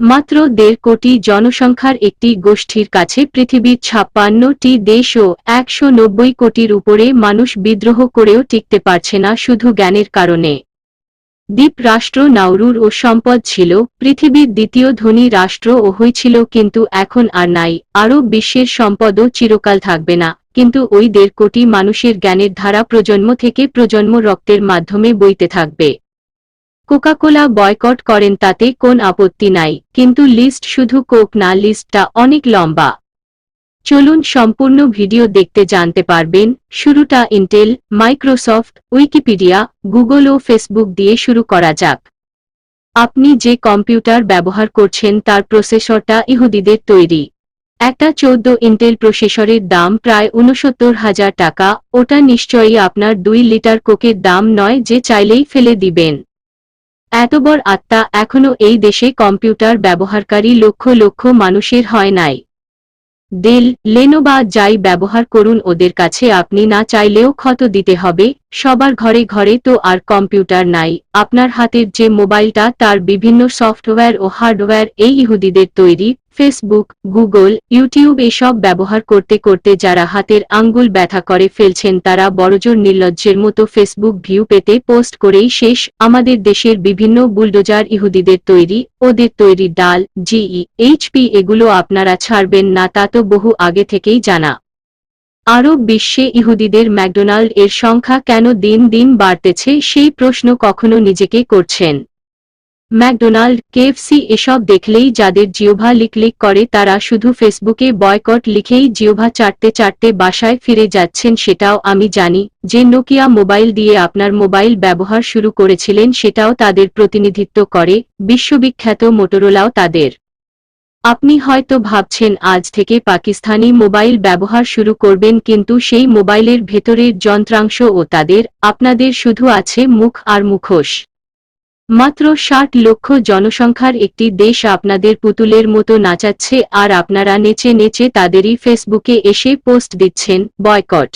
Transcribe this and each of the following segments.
মাত্র দেড় কোটি জনসংখ্যার একটি গোষ্ঠীর কাছে পৃথিবীর ছাপ্পান্নটি দেশ ও একশো নব্বই কোটির উপরে মানুষ বিদ্রোহ করেও টিকতে পারছে না শুধু জ্ঞানের কারণে। দ্বীপ রাষ্ট্র নাউরুর ও সম্পদ ছিল পৃথিবীর দ্বিতীয় ধনী রাষ্ট্র ও হয়েছিল কিন্তু এখন আর নাই। আরও বিশ্বের সম্পদও চিরকাল থাকবে না, কিন্তু ওই দেড় কোটি মানুষের জ্ঞানের ধারা প্রজন্ম থেকে প্রজন্ম রক্তের মাধ্যমে বইতে থাকবে। কোকাকোলা বয়কট করেন তাতে কোন আপত্তি নাই, কিন্তু লিস্ট শুধু কোক না, লিস্টটা অনেক লম্বা। চলুন সম্পূর্ণ ভিডিও দেখতে জানতে পারবেন, শুরুটা ইন্টেল মাইক্রোসফট উইকিপিডিয়া গুগল ও ফেসবুক দিয়ে শুরু করা যাক। আপনি যে কম্পিউটার ব্যবহার করছেন তার প্রসেসরটা ইহুদিদের তৈরি। একটা চৌদ্দ ইন্টেল প্রসেসরের দাম প্রায় উনসত্তর হাজার টাকা, ওটা নিশ্চয়ই আপনার দুই লিটার কোকের দাম নয় যে চাইলেই ফেলে দিবেন। এত বড় আত্মা এখনও এই দেশে কম্পিউটার ব্যবহারকারী লক্ষ লক্ষ মানুষের হয় নাই। দেল, লেনো বা যাই ব্যবহার করুন ওদের কাছে আপনি না চাইলেও ক্ষত দিতে হবে, সবার ঘরে ঘরে তো আর কম্পিউটার নাই, আপনার হাতের যে মোবাইলটা তার বিভিন্ন সফটওয়্যার ও হার্ডওয়্যার এই ইহুদিদের তৈরি ফেসবুক গুগল ইউটিউব এসব ব্যবহার করতে করতে যারা হাতের আঙ্গুল ব্যথা করে ফেলছেন তারা বড়জোর নির্লজ্জের মতো ফেসবুক ভিউ পেতে পোস্ট করেই শেষ। আমাদের দেশের বিভিন্ন বুলডোজার ইহুদিদের তৈরি, ওদের তৈরি ডাল জিই এইচপি এগুলো আপনারা ছাড়বেন না, তা তো বহু আগে থেকেই জানা। আরব বিশ্বে ইহুদিদের ম্যাকডোনাল্ড এর সংখ্যা কেন দিন দিন বাড়তেছে, সেই প্রশ্ন কখনো নিজেকে করছেন। ম্যাকডোনাল্ড, কেএফসি এসব দেখলেই যাদের জিওভা লিকলিক করে তারা শুধু ফেসবুকে বয়কট লিখেই জিওভা চাটতে চাটতে বাসায় ফিরে যাচ্ছেন সেটাও আমি জানি। যে নোকিয়া মোবাইল দিয়ে আপনার মোবাইল ব্যবহার শুরু করেছিলেন সেটাও তাদের প্রতিনিধিত্ব করে, বিশ্ববিখ্যাত মোটরোলাও তাদের। আপনি হয়তো ভাবছেন, আজ থেকে পাকিস্তানি মোবাইল ব্যবহার শুরু করবেন কিন্তু সেই মোবাইলের ভেতরের যন্ত্রাংশ ও তাদের, আপনাদের শুধু আছে মুখ আর মুখোশ। মাত্র ষাট লক্ষ জনসংখ্যার একটি দেশ আপনাদের পুতুলের মতো নাচাচ্ছে আর আপনারা নেচে নেচে তাদেরই ফেসবুকে এসে পোস্ট দিচ্ছেন, বয়কট।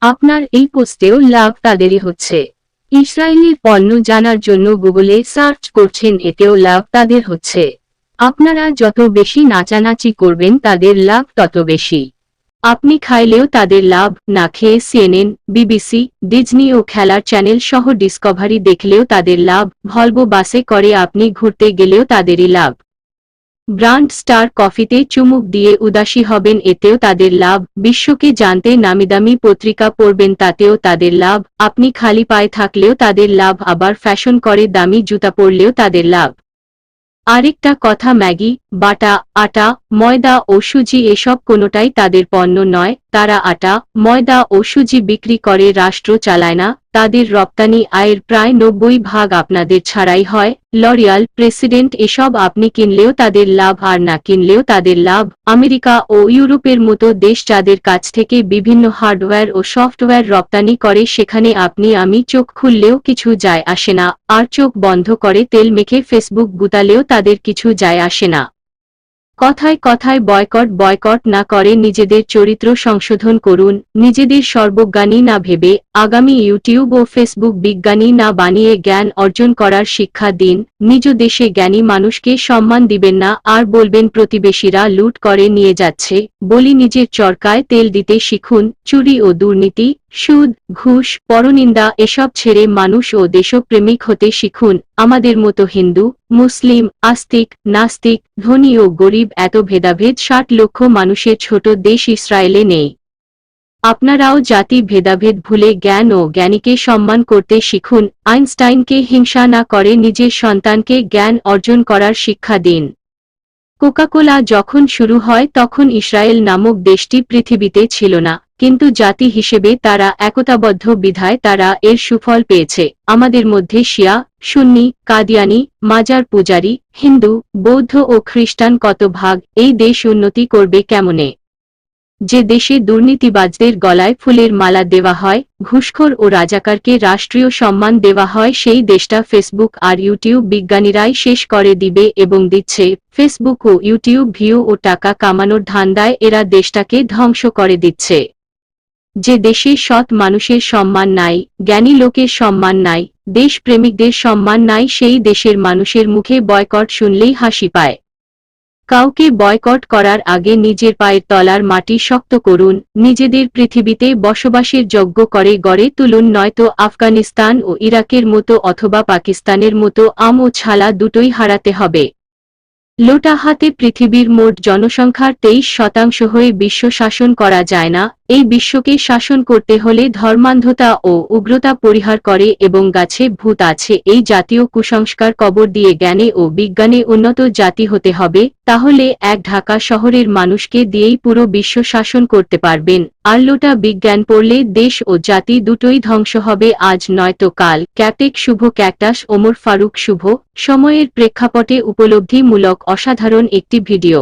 আপনার এই পোস্টেও লাভ তাদেরই হচ্ছে। ইসরায়েলের পণ্য জানার জন্য গুগলে সার্চ করছেন, এতেও লাভ তাদের হচ্ছে। আপনারা যত বেশি নাচানাচি করবেন, তাদের লাভ তত বেশি। আপনি খাইলেও তাদের লাভ না খেয়ে সিএনএন, বিবিসি, ডিজনি ও খেলার চ্যানেল সহ ডিসকভারি দেখলেও তাদের লাভ, ভলভো বাসে করে আপনি ঘুরতে গেলেও তাদেরই লাভ। ব্রান্ড স্টার কফিতে চুমুক দিয়ে উদাসী হবেন এতেও তাদের লাভ, বিশ্বকে জানতে নামিদামি পত্রিকা পড়বেন তাতেও তাদের লাভ, আপনি খালি পায়ে থাকলেও তাদের লাভ, আবার ফ্যাশন করে দামি জুতা পরলেও তাদের লাভ। আরেকটা কথা ম্যাগি, বাটা, আটা ময়দা ও সুজি এসব কোনোটাই তাদের পণ্য নয়। তারা আটা, ময়দা ও সুজি বিক্রি করে রাষ্ট্র চালায় না। তাদের রপ্তানি আয়ের প্রায় নব্বই ভাগ আপনাদের ছাড়াই হয়। লরিয়াল প্রেসিডেন্ট, এসব আপনি কিনলেও তাদের লাভ আর না কিনলেও তাদের লাভ। আমেরিকা ও ইউরোপের মতো দেশ যাদের কাছ থেকে বিভিন্ন হার্ডওয়্যার ও সফটওয়্যার রপ্তানি করে, সেখানে আপনি, আমি চোখ খুললেও কিছু যায় আসে না। আর চোখ বন্ধ করে তেল মেখে ফেসবুক গুতালেও তাদের কিছু যায় আসে না। কথায় কথায় বয়কট বয়কট না করে নিজেদের চরিত্র সংশোধন করুন, নিজেদের সর্বজ্ঞানী না ভেবে, আগামী ইউটিউব ও ফেসবুক বিজ্ঞানী না বানিয়ে জ্ঞান অর্জন করার শিক্ষা দিন, নিজ দেশে জ্ঞানী মানুষকে সম্মান দিবেন না, আর বলবেন প্রতিবেশীরা লুট করে নিয়ে যাচ্ছে, বলি নিজের চরকায় তেল দিতে শিখুন, চুরি ও দুর্নীতি সুদ, ঘুষ, পরনিন্দা এসব ছেড়ে মানুষ ও দেশপ্রেমিক হতে শিখুন, আমাদের মতো হিন্দু, মুসলিম, আস্তিক, নাস্তিক, ধনী ও গরিব এত ভেদাভেদ ষাট লক্ষ মানুষের ছোট দেশ ইসরায়েলে নেই। আপনারাও জাতি ভেদাভেদ ভুলে জ্ঞান ও জ্ঞানীকে সম্মান করতে শিখুন, আইনস্টাইনকে হিংসা না করে নিজের সন্তানকে জ্ঞান অর্জন করার শিক্ষা দিন। কোকাকোলা যখন শুরু হয় তখন ইসরায়েল নামক দেশটি পৃথিবীতে ছিল না। কিন্তু জাতি হিসেবে তারা একতাবদ্ধ বিধায় তারা এর সুফল পেয়েছে। আমাদের মধ্যে শিয়া, সুন্নি, কাদিয়ানি, মাজার পূজারি, হিন্দু, বৌদ্ধ ও খ্রিস্টান কত ভাগ এই দেশ উন্নতি করবে কেমনে? যে দেশে দুর্নীতিবাজদের গলায় ফুলের মালা দেওয়া হয়, ঘুষখোর ও রাজাকারকে রাষ্ট্রীয় সম্মান দেওয়া হয়, সেই দেশটা ফেসবুক আর ইউটিউব বিজ্ঞানীরাই শেষ করে দিবে এবং দিচ্ছে। ফেসবুক ও ইউটিউব ভিউ ও টাকা কামানোর ধান্দায় এরা দেশটাকে ধ্বংস করে দিচ্ছে। যে দেশে সৎ মানুষের সম্মান নাই, জ্ঞানী লোকের সম্মান নাই, দেশপ্রেমিকদের সম্মান নাই, সেই দেশের মানুষের মুখে বয়কট শুনলেই হাসি পায়। কাউকে বয়কট করার আগে নিজের পায়ের তলার মাটি শক্ত করুন, নিজেদের পৃথিবীতে বসবাসের যোগ্য করে গড়ে তুলুন, নয়তো আফগানিস্তান ও ইরাকের মতো অথবা পাকিস্তানের মতো আম ও ছালা দুটোই হারাতে হবে। লোটা হাতে পৃথিবীর মোট জনসংখ্যার তেইশ শতাংশ হয়ে বিশ্ব শাসন করা যায় না এই বিশ্বকে শাসন করতে হলে ধর্মান্ধতা ও উগ্রতা পরিহার করে এবং গাছে ভূত আছে, এই জাতীয় কুসংস্কার কবর দিয়ে জ্ঞানে ও বিজ্ঞানে উন্নত জাতি হতে হবে, তাহলে এক ঢাকা শহরের মানুষকে দিয়েই পুরো বিশ্ব শাসন করতে পারবেন। আর লোটা বিজ্ঞান পড়লে দেশ ও জাতি দুটোই ধ্বংস হবে, আজ নয়তো কাল। ক্যাটেক শুভ, ক্যাকটাস, ওমর ফারুক শুভ। সময়ের প্রেক্ষাপটে উপলব্ধিমূলক অসাধারণ একটি ভিডিও।